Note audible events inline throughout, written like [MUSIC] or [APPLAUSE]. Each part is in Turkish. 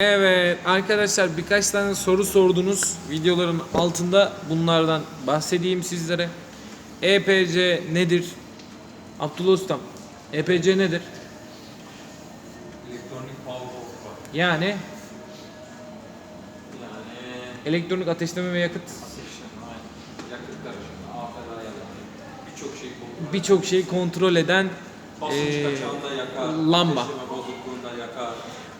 Evet arkadaşlar birkaç tane soru sordunuz videoların altında bunlardan bahsedeyim sizlere. EPC nedir? Abdullah Ustam EPC nedir? Elektronik power Yani Yani elektronik ateşleme ve yakıt ateşleme, yakıt karışımı, ayarları, birçok şey kontrol. birçok şeyi kontrol eden Basınç eee, kaçağında yakar, lamba. ateşleme.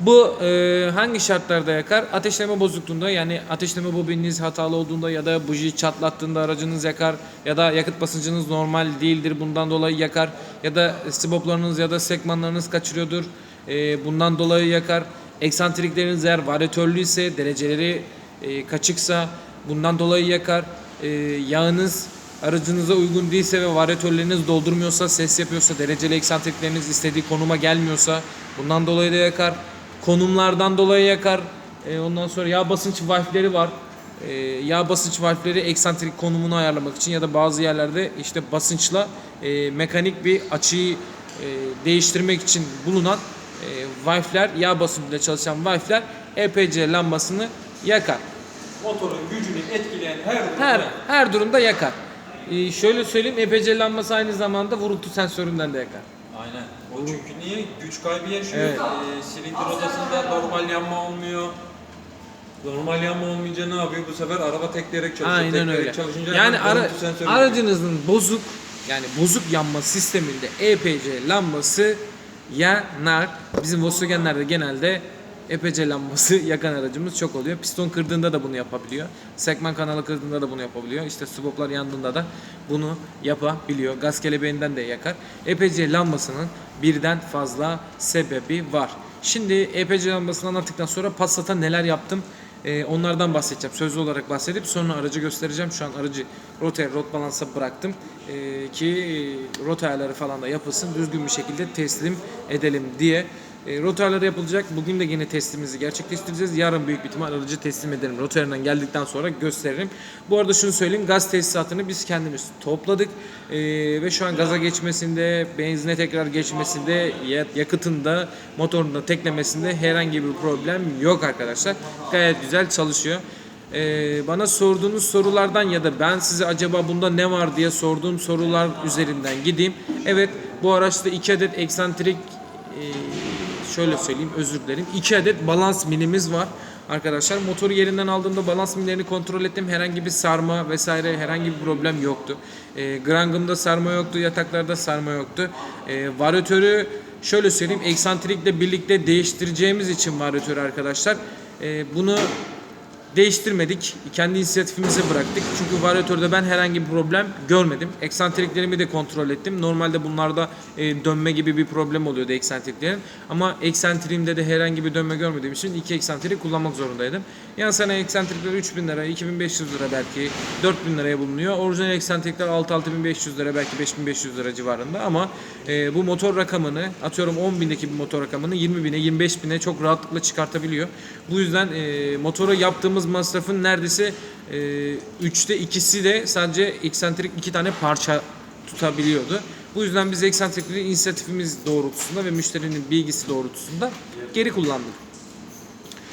Bu e, hangi şartlarda yakar? Ateşleme bozukluğunda yani ateşleme bobininiz hatalı olduğunda ya da buji çatlattığında aracınız yakar ya da yakıt basıncınız normal değildir bundan dolayı yakar ya da siboplarınız ya da sekmanlarınız kaçırıyordur e, bundan dolayı yakar. Eksantrikleriniz eğer varyatörlü ise dereceleri e, kaçıksa bundan dolayı yakar. E, yağınız aracınıza uygun değilse ve varyatörleriniz doldurmuyorsa, ses yapıyorsa, dereceli eksantrikleriniz istediği konuma gelmiyorsa bundan dolayı da yakar. Konumlardan dolayı yakar. E, ondan sonra yağ basınç valfleri var. E, yağ basınç valfleri eksantrik konumunu ayarlamak için ya da bazı yerlerde işte basınçla e, mekanik bir açıyı e, değiştirmek için bulunan e, valfler, yağ basıncıyla çalışan valfler EPC lambasını yakar. Motorun gücünü etkileyen her durumda Her her durumda yakar. Ee, şöyle söyleyeyim EPC lambası aynı zamanda vurultu sensöründen de yakar. Aynen. O çünkü niye? Güç kaybı yaşıyor. Evet. Ee, silindir odasında normal yanma olmuyor. Normal yanma olmayınca ne yapıyor? Bu sefer araba tekleyerek çalışıyor. Aynen Tekleyerek öyle. çalışınca Yani hemen ara, görüntü sensörü aracınızın bozuk yani bozuk yanma sisteminde EPC lambası yanar. Bizim Volkswagen'lerde genelde EPC lambası [LAUGHS] yakan aracımız çok oluyor. Piston kırdığında da bunu yapabiliyor. Sekman kanalı kırdığında da bunu yapabiliyor. İşte swaplar yandığında da bunu yapabiliyor. Gaz kelebeğinden de yakar. EPC lambasının birden fazla sebebi var. Şimdi EPC lambasını anlattıktan sonra Passat'a neler yaptım ee, onlardan bahsedeceğim. Sözlü olarak bahsedip sonra aracı göstereceğim. Şu an aracı rotaya, rot balansa bıraktım. Ee, ki e, rot falan da yapılsın. Düzgün bir şekilde teslim edelim diye. E, rot ayarları yapılacak. Bugün de yine testimizi gerçekleştireceğiz. Yarın büyük bir ihtimal aracı teslim ederim. Rot ayarından geldikten sonra gösteririm. Bu arada şunu söyleyeyim. Gaz tesisatını biz kendimiz topladık. Ee, ve şu an gaza geçmesinde, benzine tekrar geçmesinde, ya- yakıtında, motorunda teklemesinde herhangi bir problem yok arkadaşlar. Gayet güzel çalışıyor. Ee, bana sorduğunuz sorulardan ya da ben size acaba bunda ne var diye sorduğum sorular üzerinden gideyim. Evet bu araçta 2 adet eksantrik e, şöyle söyleyeyim özür dilerim. 2 adet balans minimiz var. Arkadaşlar motoru yerinden aldığımda balans minlerini kontrol ettim. Herhangi bir sarma vesaire herhangi bir problem yoktu. E, grangımda sarma yoktu, yataklarda sarma yoktu. E, varyatörü şöyle söyleyeyim eksantrikle birlikte değiştireceğimiz için varyatörü arkadaşlar. E, bunu değiştirmedik. Kendi inisiyatifimize bıraktık. Çünkü varyatörde ben herhangi bir problem görmedim. Eksantriklerimi de kontrol ettim. Normalde bunlarda e, dönme gibi bir problem oluyordu eksantriklerin. Ama eksantriğimde de herhangi bir dönme görmediğim için iki eksantrik kullanmak zorundaydım. Yan sana eksantrikler 3000 lira, 2500 lira belki 4000 liraya bulunuyor. Orijinal eksantrikler 6500 lira belki 5500 lira civarında ama e, bu motor rakamını atıyorum 10.000'deki bir motor rakamını 20.000'e 25.000'e çok rahatlıkla çıkartabiliyor. Bu yüzden e, motora yaptığımız masrafın neredeyse e, üçte ikisi de sadece eksantrik iki tane parça tutabiliyordu. Bu yüzden biz eksantrikleri inisiyatifimiz doğrultusunda ve müşterinin bilgisi doğrultusunda geri kullandık.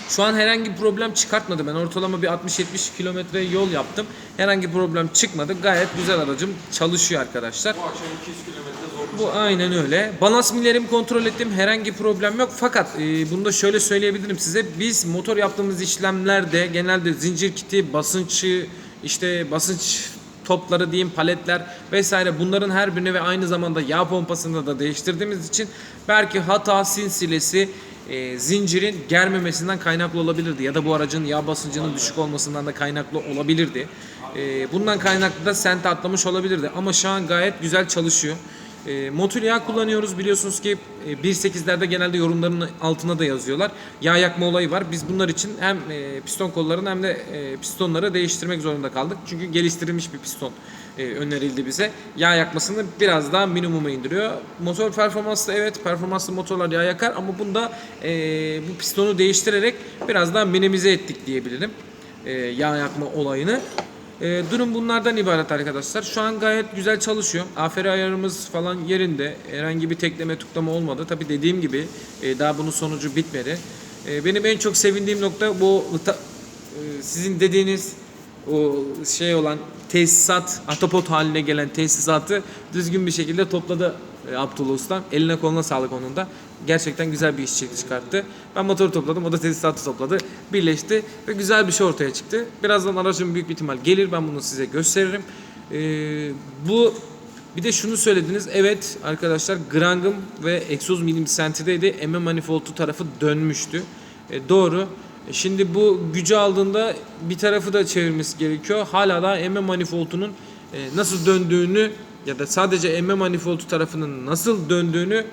Şu an herhangi bir problem çıkartmadı. Ben ortalama bir 60-70 kilometre yol yaptım. Herhangi bir problem çıkmadı. Gayet güzel aracım çalışıyor arkadaşlar. Bu akşam 200 kilometre. Bu aynen öyle. Balans millerimi kontrol ettim. Herhangi problem yok. Fakat e, bunu da şöyle söyleyebilirim size. Biz motor yaptığımız işlemlerde genelde zincir kiti, basınçı, işte basınç topları diyeyim paletler vesaire bunların her birini ve aynı zamanda yağ pompasını da değiştirdiğimiz için belki hata sinsilesi e, zincirin germemesinden kaynaklı olabilirdi ya da bu aracın yağ basıncının düşük olmasından da kaynaklı olabilirdi. E, bundan kaynaklı da sent atlamış olabilirdi ama şu an gayet güzel çalışıyor. E, motor yağ kullanıyoruz biliyorsunuz ki e, 1.8'lerde genelde yorumların altına da yazıyorlar. Yağ yakma olayı var. Biz bunlar için hem e, piston kollarını hem de e, pistonları değiştirmek zorunda kaldık. Çünkü geliştirilmiş bir piston e, önerildi bize. Yağ yakmasını biraz daha minimuma indiriyor. Motor performansı da evet performanslı motorlar yağ yakar ama bunda e, bu pistonu değiştirerek biraz daha minimize ettik diyebilirim. E, yağ yakma olayını. E, durum bunlardan ibaret arkadaşlar. Şu an gayet güzel çalışıyor. AFR ayarımız falan yerinde. Herhangi bir tekleme tuklama olmadı. Tabi dediğim gibi e, daha bunun sonucu bitmedi. E, benim en çok sevindiğim nokta bu e, sizin dediğiniz o şey olan tesisat, atopot haline gelen tesisatı düzgün bir şekilde topladı e, Abdullah Usta. Eline koluna sağlık onun da. Gerçekten güzel bir iş çıkarttı. Ben motoru topladım, o da tesisatı topladı. Birleşti ve güzel bir şey ortaya çıktı. Birazdan aracım büyük bir ihtimal gelir. Ben bunu size gösteririm. E, bu bir de şunu söylediniz. Evet arkadaşlar Grang'ım ve egzoz milim sentideydi. MM manifoldu tarafı dönmüştü. E, doğru. E, Şimdi bu gücü aldığında bir tarafı da çevirmesi gerekiyor. Hala da MM manifoldunun e, nasıl döndüğünü ya da sadece MM manifoldu tarafının nasıl döndüğünü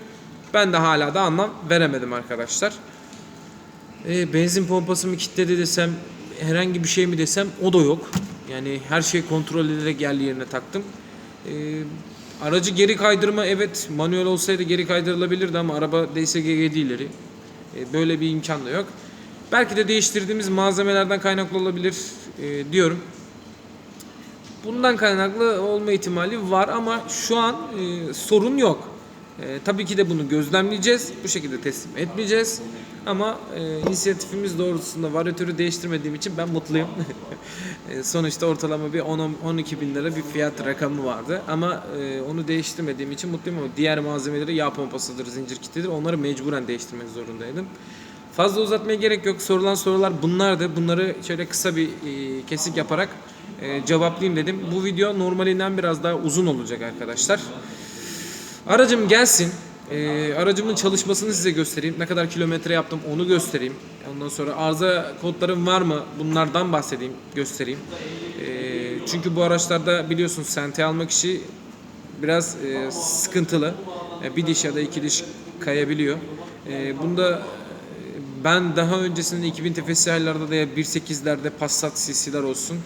ben de hala da anlam veremedim arkadaşlar. E, benzin pompası mı kilitledi desem herhangi bir şey mi desem o da yok. Yani her şeyi kontrol ederek yerli yerine taktım. Aracı geri kaydırma evet manuel olsaydı geri kaydırılabilirdi ama araba DSG ileri. E, böyle bir imkan da yok. Belki de değiştirdiğimiz malzemelerden kaynaklı olabilir e, diyorum. Bundan kaynaklı olma ihtimali var ama şu an e, sorun yok. E, tabii ki de bunu gözlemleyeceğiz. Bu şekilde teslim etmeyeceğiz. Ama e, inisiyatifimiz doğrultusunda varyatörü değiştirmediğim için ben mutluyum. [LAUGHS] E, sonuçta ortalama bir 10-12 bin lira bir fiyat rakamı vardı. Ama e, onu değiştirmediğim için mutluyum ama diğer malzemeleri yağ pompasıdır, zincir kitidir. Onları mecburen değiştirmek zorundaydım. Fazla uzatmaya gerek yok. Sorulan sorular bunlardı. Bunları şöyle kısa bir e, kesik yaparak e, cevaplayayım dedim. Bu video normalinden biraz daha uzun olacak arkadaşlar. Aracım gelsin. E, aracımın çalışmasını size göstereyim. Ne kadar kilometre yaptım onu göstereyim. Ondan sonra arıza kodlarım var mı? Bunlardan bahsedeyim, göstereyim. E, çünkü bu araçlarda biliyorsunuz sente almak işi biraz e, sıkıntılı. E, bir diş ya da iki diş kayabiliyor. E, bunda ben daha öncesinde 2000 TFSI'larda da ya 1.8'lerde Passat CC'ler olsun,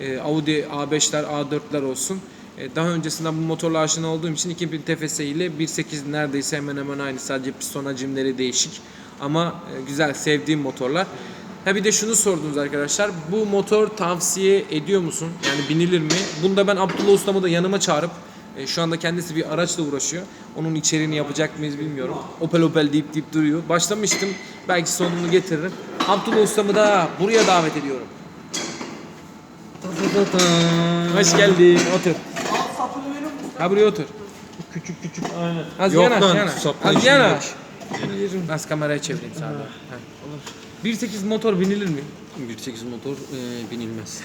e, Audi A5'ler, A4'ler olsun. E, daha öncesinde bu motorla aşina olduğum için 2000 TFSI ile 1.8 neredeyse hemen hemen aynı. Sadece piston hacimleri değişik. Ama e, güzel, sevdiğim motorlar. Ha bir de şunu sordunuz arkadaşlar. Bu motor tavsiye ediyor musun? Yani binilir mi? Bunda ben Abdullah Ustam'ı da yanıma çağırıp e, şu anda kendisi bir araçla uğraşıyor. Onun içeriğini yapacak mıyız bilmiyorum. Opel Opel deyip deyip duruyor. Başlamıştım. Belki sonunu getiririm. Abdullah Ustam'ı da buraya davet ediyorum. Hoş geldin. Otur. Ha buraya otur. Küçük küçük aynen. Az Yok yana, lan, yana. sapla Az kameraya çevireyim. Ha, olur. 1.8 motor binilir mi? 1.8 motor e, binilmez.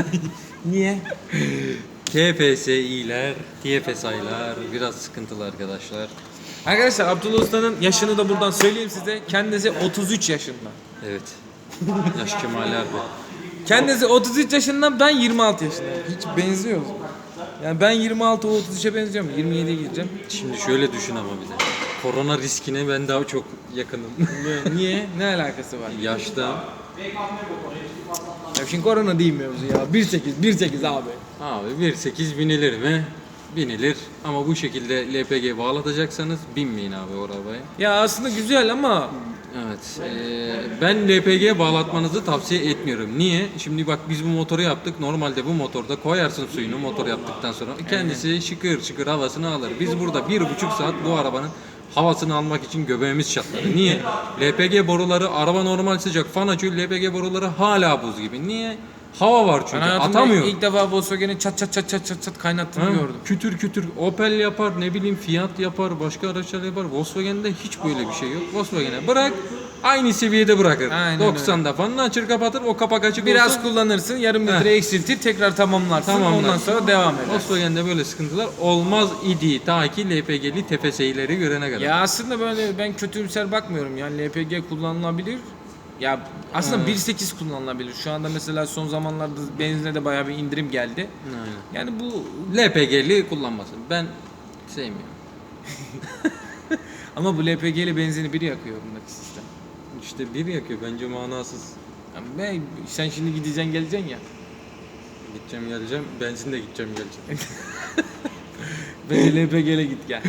[LAUGHS] Niye? [LAUGHS] TFSI'ler, TFSI'ler biraz sıkıntılı arkadaşlar. Arkadaşlar Abdullah Usta'nın yaşını da buradan söyleyeyim size. Kendisi 33 yaşında. Evet. Yaş kemaller bu. Kendisi 33 yaşında ben 26 yaşındayım. Hiç benziyoruz. Yani ben 26 o 33'e benziyorum. 27'ye gireceğim. Şimdi şöyle düşün ama bir de. Korona riskine ben daha çok yakınım. Niye? Ne alakası var? Yaşta. Şimdi korona değil mevzu ya. 1.8, 1.8 abi. Abi 1.8 binilir mi? Binilir. Ama bu şekilde LPG bağlatacaksanız binmeyin abi o arabaya. Ya aslında güzel ama Evet. eee, ben LPG bağlatmanızı tavsiye etmiyorum. Niye? Şimdi bak biz bu motoru yaptık. Normalde bu motorda koyarsın suyunu motor yaptıktan sonra. Kendisi şıkır şıkır havasını alır. Biz burada bir buçuk saat bu arabanın havasını almak için göbeğimiz çatladı. Niye? LPG boruları araba normal sıcak. Fan açıyor LPG boruları hala buz gibi. Niye? Hava var ben çünkü. hayatımda Atamıyor. ilk defa Volkswagen'in çat çat çat çat çat çat kaynattığını Ha, gördüm. Kütür kütür Opel yapar, ne bileyim Fiat yapar, başka araçlar yapar. Volkswagen'de hiç böyle bir şey yok. Volkswagen'e bırak, aynı seviyede bırakır. Aynen 90'da fanını açır kapatır, o kapak açık Biraz olsa. kullanırsın, yarım litre eksiltir, tekrar tamamlarsın. Tamamlarsın. Ondan sonra devam eder. Volkswagen'de böyle sıkıntılar olmaz idi ta ki LPG'li TFSI'leri görene kadar. Ya aslında böyle ben kötümser bakmıyorum. Yani LPG kullanılabilir. Ya aslında 1.8 kullanılabilir. Şu anda mesela son zamanlarda benzine de bayağı bir indirim geldi. Aynen. Yani bu LPG'li kullanmasın. Ben sevmiyorum. [LAUGHS] ama bu LPG ile benzini biri yakıyor bundaki sistem. İşte bir yakıyor bence manasız. Yani ben, sen şimdi gideceksin geleceksin ya. Gideceğim geleceğim, benzin de gideceğim geleceğim. [LAUGHS] Bence LPG ile git gel.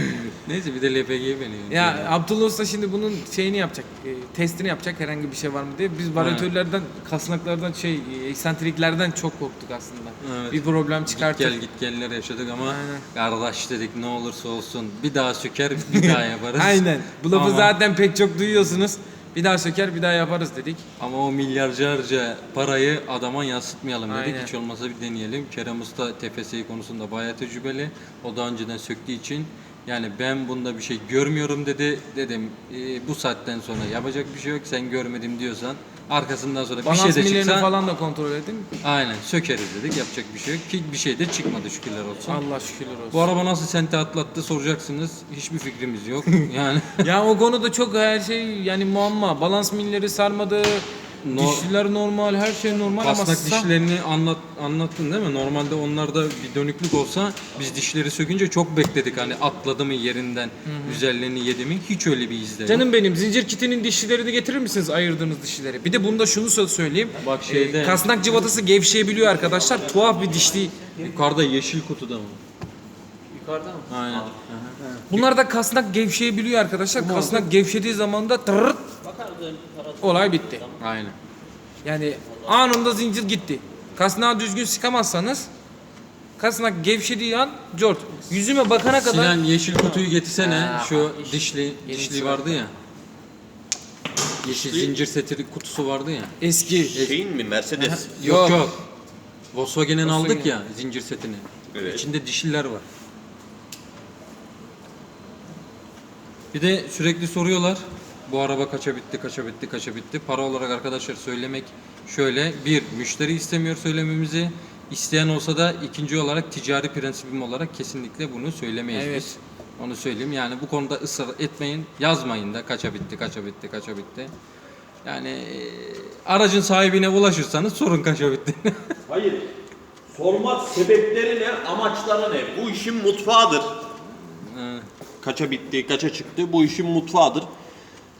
Neyse bir de LPG'ye biniyor. Ya Abdullah Usta şimdi bunun şeyini yapacak, e, testini yapacak herhangi bir şey var mı diye. Biz varyatörlerden, kasnaklardan, şey, e, eksantriklerden çok korktuk aslında. Evet. Bir problem Git çıkartır. gel git geller yaşadık ama Aynen. kardeş dedik ne olursa olsun bir daha söker bir daha [LAUGHS] yaparız. Aynen. Bu lafı Ama- zaten pek çok duyuyorsunuz. Bir daha söker bir daha yaparız dedik. Ama o milyarlarca parayı adama yansıtmayalım dedik. Aynen. Hiç olmazsa bir deneyelim. Kerem Usta TFSI konusunda bayağı tecrübeli. O daha önceden söktüğü için yani ben bunda bir şey görmüyorum dedi. Dedim "E, bu saatten sonra yapacak bir şey yok. Sen görmedim diyorsan arkasından sonra bir Balans şey de millerini çıksa falan da kontrol edin. aynen sökeriz dedik. Yapacak bir şey yok. Ki bir şey de çıkmadı şükürler olsun. Allah şükürler olsun. Bu araba nasıl sente atlattı soracaksınız. Hiçbir fikrimiz yok. [LAUGHS] Yani ya o konuda çok her şey yani muamma. Balans milleri sarmadı. No- Dişliler normal, her şey normal ama Kasnak sa- dişlerini anlat anlattın değil mi? Normalde onlarda bir dönüklük olsa biz dişleri sökünce çok bekledik hani atladı mı yerinden, üzerlerini yedi mi? Hiç öyle bir izle. yok. Canım benim zincir kitinin dişlilerini getirir misiniz ayırdığınız dişleri? Bir de bunda şunu sö- söyleyeyim. Bak şeyde- Ee, kasnak cıvatası gevşeyebiliyor arkadaşlar. Tuhaf bir dişli. Yukarıda yeşil kutuda mı? Yukarıda mı? Aynen. Bunlar da kasnak gevşeyebiliyor arkadaşlar. Kasnak gevşediği zaman da tırırt olay bitti. Aynen. Yani anında zincir gitti. Kasnağı düzgün sıkamazsanız kasnak gevşediği an cort. Yüzüme bakana kadar Sinan yeşil kutuyu getirsene. Ha, Şu bak, dişli dişli var. vardı ya. Yeşil zincir seti kutusu vardı ya. eski. Şeyin mi Mercedes? Yok Yok. yok. Volkswagen'in aldık ya zincir setini. Evet. İçinde dişliler var. Bir de sürekli soruyorlar. Bu araba kaça bitti, kaça bitti, kaça bitti. Para olarak arkadaşlar söylemek şöyle. Bir, müşteri istemiyor söylememizi. İsteyen olsa da ikinci olarak ticari prensibim olarak kesinlikle bunu söylemeyiz Evet. biz. Onu söyleyeyim. Yani bu konuda ısrar etmeyin. Yazmayın da kaça bitti, kaça bitti, kaça bitti. Yani e, aracın sahibine ulaşırsanız sorun kaça bitti. [LAUGHS] Hayır. Sormak sebepleri ne, amaçları ne? Bu işin mutfağıdır. Evet. Kaça bitti, kaça çıktı bu işin mutfağıdır.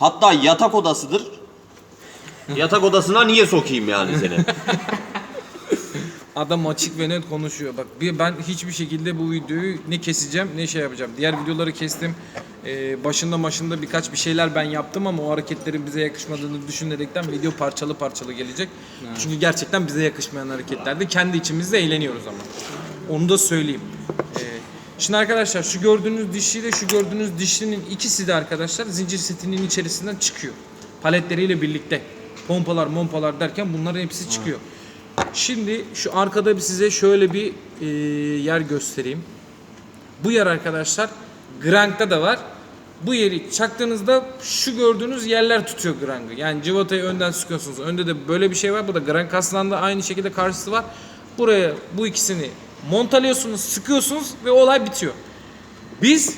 Hatta yatak odasıdır. yatak odasına niye sokayım yani seni? [LAUGHS] Adam açık ve net konuşuyor. Bak bir ben hiçbir şekilde bu videoyu ne keseceğim ne şey yapacağım. Diğer videoları kestim. Ee, başında başında birkaç bir şeyler ben yaptım ama o hareketlerin bize yakışmadığını düşünerekten video parçalı parçalı gelecek. Çünkü gerçekten bize yakışmayan hareketlerdi. Kendi içimizde eğleniyoruz ama. Onu da söyleyeyim. Şimdi arkadaşlar şu gördüğünüz dişliyle şu gördüğünüz dişlinin ikisi de arkadaşlar zincir setinin içerisinden çıkıyor. Paletleriyle birlikte. Pompalar, mompalar derken bunların hepsi çıkıyor. Şimdi şu arkada bir size şöyle bir e, yer göstereyim. Bu yer arkadaşlar Grank'ta da var. Bu yeri çaktığınızda şu gördüğünüz yerler tutuyor Grank'ı. Yani civatayı önden sıkıyorsunuz. Önde de böyle bir şey var. Bu da Grank aslında aynı şekilde karşısı var. Buraya bu ikisini montalıyorsunuz, sıkıyorsunuz ve olay bitiyor. Biz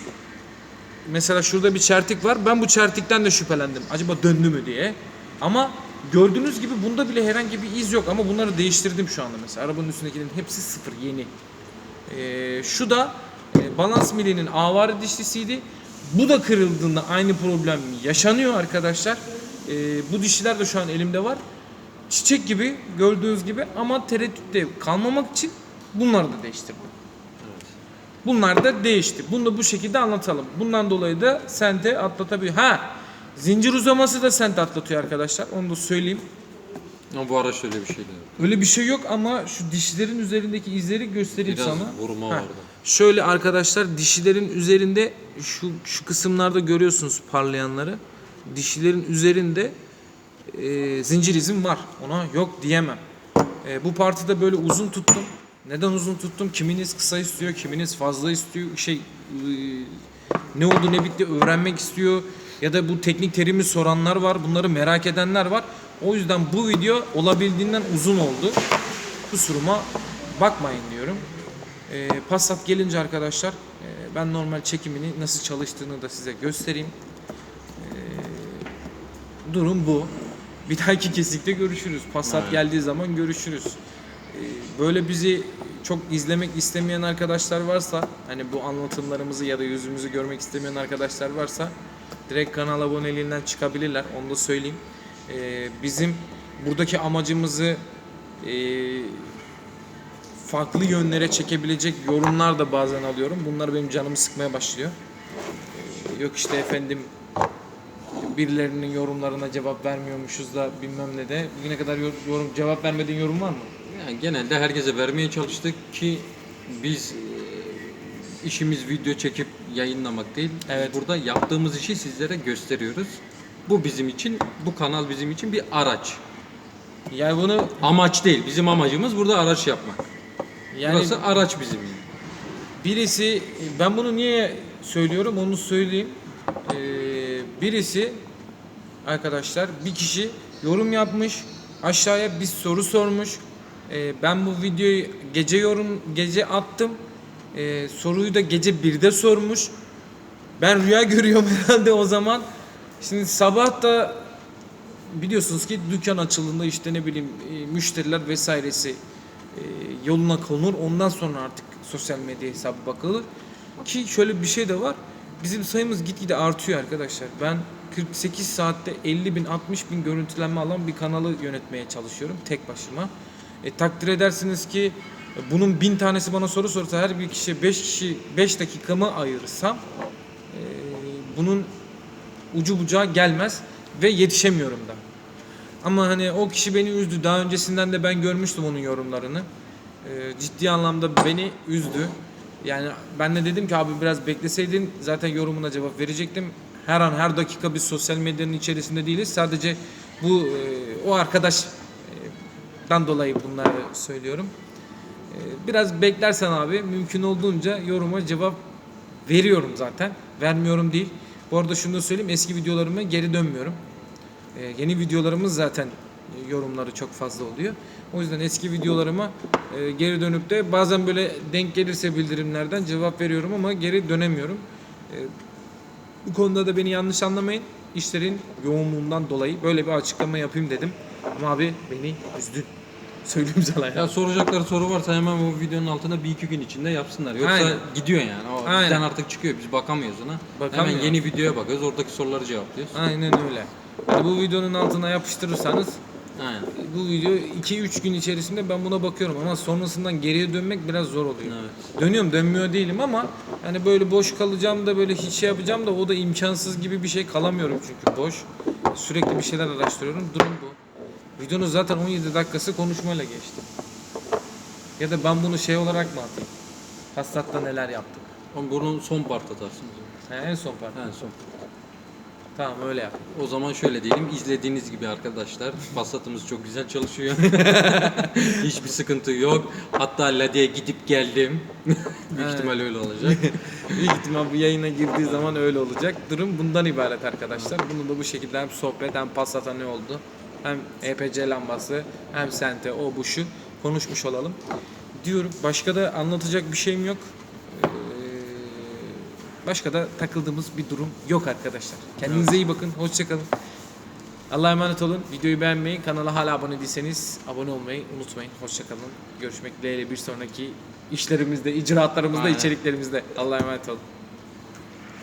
mesela şurada bir çertik var. Ben bu çertikten de şüphelendim. Acaba döndü mü diye. Ama gördüğünüz gibi bunda bile herhangi bir iz yok ama bunları değiştirdim şu anda mesela. Arabanın üstündekilerin hepsi sıfır yeni. Ee, şu da e, balans milinin avari dişlisiydi. Bu da kırıldığında aynı problem yaşanıyor arkadaşlar. Ee, bu dişliler de şu an elimde var. Çiçek gibi gördüğünüz gibi ama tereddütte kalmamak için bunları da değiştirdim. Bunlar da değişti. Bunu da bu şekilde anlatalım. Bundan dolayı da sente atlatabiliyor. Ha, zincir uzaması da sente atlatıyor arkadaşlar. Onu da söyleyeyim. Ama bu araç öyle bir şeydi. Öyle bir şey yok ama şu dişlerin üzerindeki izleri göstereyim Biraz sana. vurma Ha, vardı. Şöyle arkadaşlar dişilerin üzerinde şu şu kısımlarda görüyorsunuz parlayanları. Dişilerin üzerinde e, zincir izim var. Ona yok diyemem. E, bu partide böyle uzun tuttum. Neden uzun tuttum? Kiminiz kısa istiyor, kiminiz fazla istiyor. Şey e, ne oldu ne bitti öğrenmek istiyor. Ya da bu teknik terimi soranlar var. Bunları merak edenler var. O yüzden bu video olabildiğinden uzun oldu. Kusuruma bakmayın diyorum. E, Passat gelince arkadaşlar e, ben normal çekimini nasıl çalıştığını da size göstereyim. E, durum bu. Bir dahaki kesikte görüşürüz. Passat geldiği zaman görüşürüz. Böyle bizi çok izlemek istemeyen arkadaşlar varsa hani bu anlatımlarımızı ya da yüzümüzü görmek istemeyen arkadaşlar varsa direkt kanal aboneliğinden çıkabilirler. Onu da söyleyeyim. E, bizim buradaki amacımızı e, farklı yönlere çekebilecek yorumlar da bazen alıyorum. Bunlar benim canımı sıkmaya başlıyor. Ee, Yok işte efendim birilerinin yorumlarına cevap vermiyormuşuz da bilmem ne de. Bugüne kadar yor- yorum cevap vermediğin yorum var mı? Yani genelde herkese vermeye çalıştık ki biz e, işimiz video çekip yayınlamak değil. Biz Evet. burada yaptığımız işi sizlere gösteriyoruz. Bu bizim için, bu kanal bizim için bir araç. Yani bunu Amaç değil. Bizim amacımız burada araç yapmak. yani Burası araç bizim. yani. birisi ben bunu niye söylüyorum onu söyleyeyim. Ee, birisi arkadaşlar bir kişi yorum yapmış aşağıya bir soru sormuş. Ee, ben bu videoyu gece yorum gece attım. Ee, soruyu da gece 1'de sormuş. Ben rüya [LAUGHS] görüyorum herhalde o zaman. Şimdi sabah da biliyorsunuz ki dükkan açıldığında işte ne bileyim e, müşteriler vesairesi e, yoluna konur. Ondan sonra artık sosyal medya hesabı bakılır. Ki şöyle bir şey de var. Bizim sayımız gitgide artıyor arkadaşlar. Ben 48 saatte 50 bin 60 bin görüntülenme alan bir kanalı yönetmeye çalışıyorum tek başıma. E, takdir edersiniz ki e, bunun bin tanesi bana soru sorsa her bir kişi 5 kişi 5 dakikamı ayırırsam e, bunun ucu bucağı gelmez ve yetişemiyorum da. Ama hani o kişi beni üzdü. Daha öncesinden de ben görmüştüm onun yorumlarını. Ee, ciddi anlamda beni üzdü. Yani ben de dedim ki abi biraz bekleseydin zaten yorumuna cevap verecektim. Her an her dakika biz sosyal medyanın içerisinde değiliz. Sadece bu e, o arkadaştan dolayı bunları söylüyorum. Ee, Biraz beklersen abi mümkün olduğunca yoruma cevap veriyorum zaten. Vermiyorum değil. Bu arada şunu da söyleyeyim eski videolarıma geri dönmüyorum. Ee, yeni videolarımız zaten e, yorumları çok fazla oluyor. O yüzden eski videolarıma e, geri dönüp de bazen böyle denk gelirse bildirimlerden cevap veriyorum ama geri dönemiyorum. E, bu konuda da beni yanlış anlamayın. İşlerin yoğunluğundan dolayı böyle bir açıklama yapayım dedim. Ama abi beni üzdün. Söyleyeyim sana ya. Ya soracakları soru varsa hemen bu videonun altına bir iki gün içinde yapsınlar. Yoksa Aynen. gidiyor yani. O Aynen. bizden artık çıkıyor. Biz bakamıyoruz ona. Bakamıyor. Hemen yeni videoya bakıyoruz. Oradaki soruları cevaplıyoruz. Aynen öyle. Yani bu videonun altına yapıştırırsanız Aynen. bu video 2-3 gün içerisinde ben buna bakıyorum ama sonrasından geriye dönmek biraz zor oluyor. Evet. Dönüyorum dönmüyor değilim ama hani böyle boş kalacağım da böyle hiç şey yapacağım da o da imkansız gibi bir şey kalamıyorum çünkü boş. Sürekli bir şeyler araştırıyorum. Durum bu. Videonun zaten 17 dakikası konuşmayla geçti. Ya da ben bunu şey olarak mı atayım? Hastatta neler yaptık? Ama bunun son part atarsın. Ha, en son part. En son. Tamam öyle yap. O zaman şöyle diyelim. izlediğiniz gibi arkadaşlar Passat'ımız çok güzel çalışıyor. [LAUGHS] Hiçbir sıkıntı yok. Hatta Lade'ye gidip geldim. [LAUGHS] Büyük Evet. ihtimal öyle olacak. [LAUGHS] Büyük ihtimal bu yayına girdiği zaman öyle olacak. Durum bundan ibaret arkadaşlar. Bunu da bu şekilde hem sohbet hem Passat'a ne oldu? Hem EPC lambası hem Sente o bu şu konuşmuş olalım. Diyorum başka da anlatacak bir şeyim yok. Ee, Başka da takıldığımız bir durum yok arkadaşlar. Kendinize iyi bakın. Hoşçakalın. Allah'a emanet olun. Videoyu beğenmeyi, kanala hala abone değilseniz abone olmayı unutmayın. Hoşçakalın. Görüşmek dileğiyle bir sonraki işlerimizde, icraatlarımızda, Aynen. içeriklerimizde. Allah'a emanet olun.